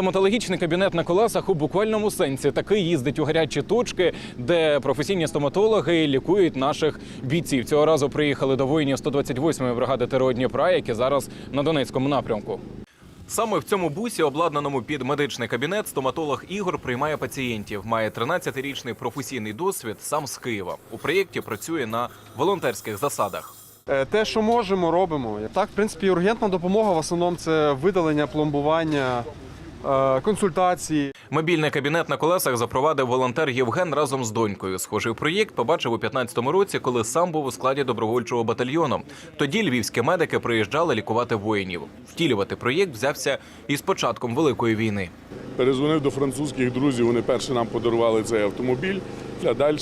стоматологічний кабінет на колесах у буквальному сенсі таки їздить у гарячі точки, де професійні стоматологи лікують наших бійців. Цього разу приїхали до воїнів 128-ї бригади ТРО Дніпра, які зараз на Донецькому напрямку. Саме в цьому бусі, обладнаному під медичний кабінет, стоматолог Ігор приймає пацієнтів. Має 13-річний професійний досвід сам з Києва. У проєкті працює на волонтерських засадах. Е, Те, що можемо, робимо. Так, в принципі, ургентна допомога в основному це видалення, пломбування, консультації. Мобільний кабінет на колесах запровадив волонтер Євген разом з донькою. Схожий проєкт побачив у 15-му році, коли сам був у складі добровольчого батальйону. Тоді львівські медики приїжджали лікувати воїнів. Втілювати проєкт взявся із початком великої війни. Перезвонив до французьких друзів, вони перші нам подарували цей автомобіль. А далі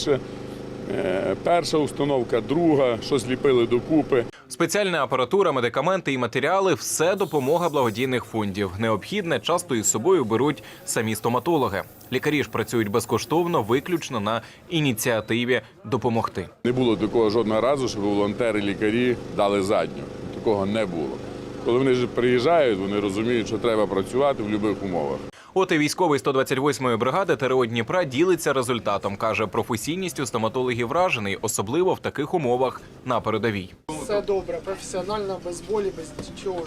е, перша установка, друга, щось ліпили докупи. Спеціальна апаратура, медикаменти і матеріали все допомога благодійних фондів. Необхідне часто із собою беруть самі стоматологи. Лікарі ж працюють безкоштовно, виключно на ініціативі допомогти. Не було такого жодного разу, щоб волонтери, лікарі дали задню. Такого не було. Коли вони ж приїжджають, вони розуміють, що треба працювати в будь-яких умовах. От і військовий 128-ї бригади ТРО Дніпра ділиться результатом. каже, професійністю стоматологів вражений, особливо в таких умовах на передовій. Все добре, професіонально, без болі, без нічого.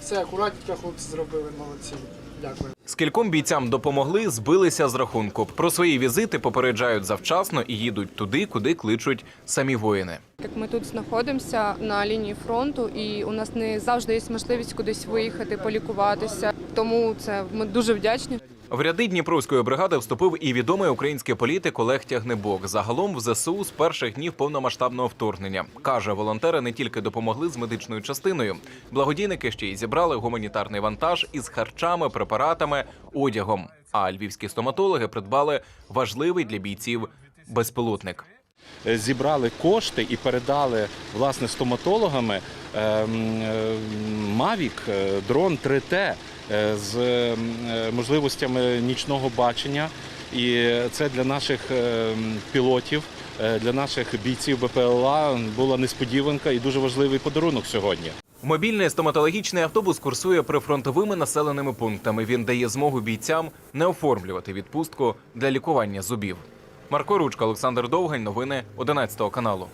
Все акуратненько хлопці зробили, молодці. Дякую. Скільком бійцям допомогли, збилися з рахунку. Про свої візити попереджають завчасно і їдуть туди, куди кличуть самі воїни. Як ми тут знаходимося на лінії фронту, і у нас не завжди є можливість кудись виїхати, полікуватися. Тому це ми дуже вдячні. В ряди Дніпровської бригади вступив і відомий український політик Олег Тягнебок. Загалом в ЗСУ з перших днів повномасштабного вторгнення каже, волонтери не тільки допомогли з медичною частиною, благодійники ще й зібрали гуманітарний вантаж із харчами, препаратами, одягом. А львівські стоматологи придбали важливий для бійців безпілотник. е, зібрали кошти і передали власне стоматологами ем, е, е, дрон 3T е, з ем, е, можливостями нічного бачення. І це для наших ем, пілотів, е, для наших бійців БПЛА була несподіванка і дуже важливий подарунок сьогодні. Мобільний стоматологічний автобус курсує прифронтовими населеними пунктами. Він дає змогу бійцям не оформлювати відпустку для лікування зубів. Марко Ручка, Олександр Довгань. Новини 11 каналу.